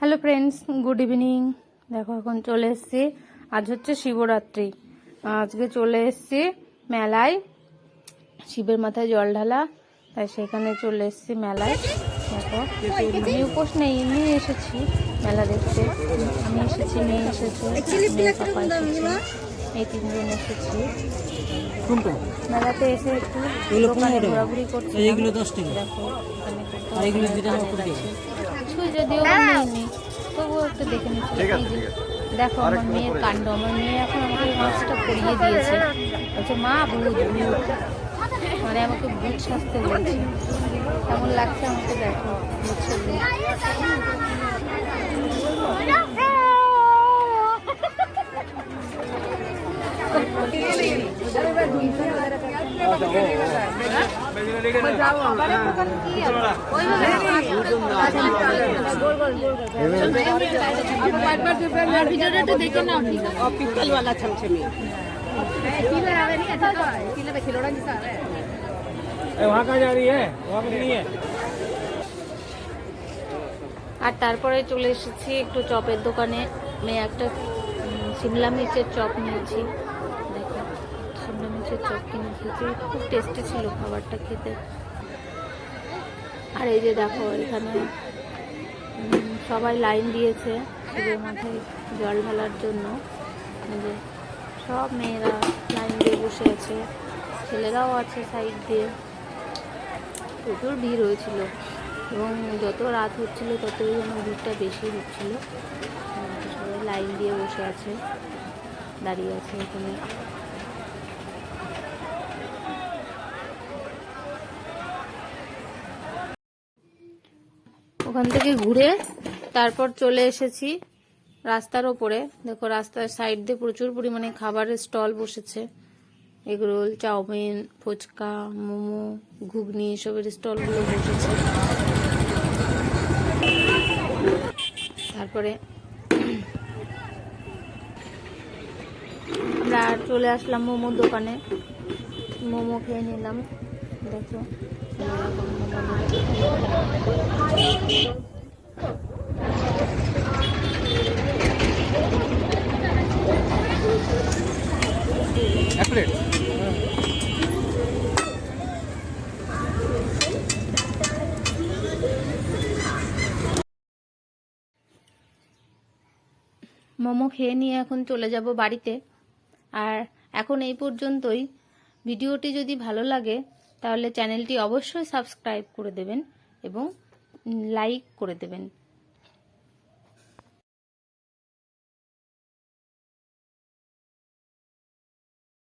Hello friends good evening দেখো এখন চলে এসেছি। আজ হচ্ছে শিবরাত্রি। আজকে চলে এসেছি মেলায়। শিবের মাথায় জল ঢালা। তাই সেখানে চলে এসেছি মেলায়। দেখো আমি উপোস নেই এমনি এসেছি মেলা দেখতে। আমি এসেছি মেয়ে এসেছে এই তিনজন এসেছি। মেলাতে এসে একটু। ঘোরাঘুরি করছি। দেখো এখানে কিছুই যদিও নেই তবুও একটু দেখে নিচ্ছি। দেখো আমার মেয়ের কাণ্ড আমার মেয়ে এখন আমাকে মাছটা পরিয়ে দিয়েছে। বলছে মা ভূত ভূত মানে আমাকে ভূত সাজতে বলছে। কেমন লাগছে আমাকে দেখো বুঝছে पित्तल वाला छमछमी वहाँ कहाँ जा रही है वहाँ पर नहीं है আর তারপরে চলে এসেছি একটু চপের দোকানে মেয়ে একটা উম, শিমলা মির্চের চপ নিয়েছি দেখো শিমলা মির্চের চপ কিনে খেয়েছি খুব টেস্টি ছিল খাবারটা খেতে আর এই যে দেখো, এখানে সবাই লাইন দিয়েছে শিবের মাথায় জল ঢালার জন্য। যে সব মেয়েরা লাইন দিয়ে বসে আছে, ছেলেরাও আছে সাইড দিয়ে। প্রচুর ভিড় হয়েছিল এবং যত রাত হচ্ছিল ততই যেন ভিড়টা বেশি হচ্ছিল। সবাই লাইন দিয়ে বসে আছে, দাঁড়িয়ে আছে এখানে। ওখান থেকে ঘুরে তারপর চলে এসেছি রাস্তার ওপরে। দেখো রাস্তার সাইড দিয়ে প্রচুর পরিমাণে খাবারের স্টল বসেছে। Egg roll, chow mein, fuchka, momo, ghugni এসবের স্টলগুলো বসেছে। তারপরে আমরা চলে আসলাম মোমোর দোকানে। মোমো খেয়ে নিলাম। দেখো। মোমো খেয়ে নিয়ে এখন চলে যাব বাড়িতে। আর এখন এই পর্যন্তই। ভিডিওটি যদি ভালো লাগে, তাহলে চ্যানেলটি অবশ্যই সাবস্ক্রাইব করে দেবেন এবং লাইক করে দেবেন।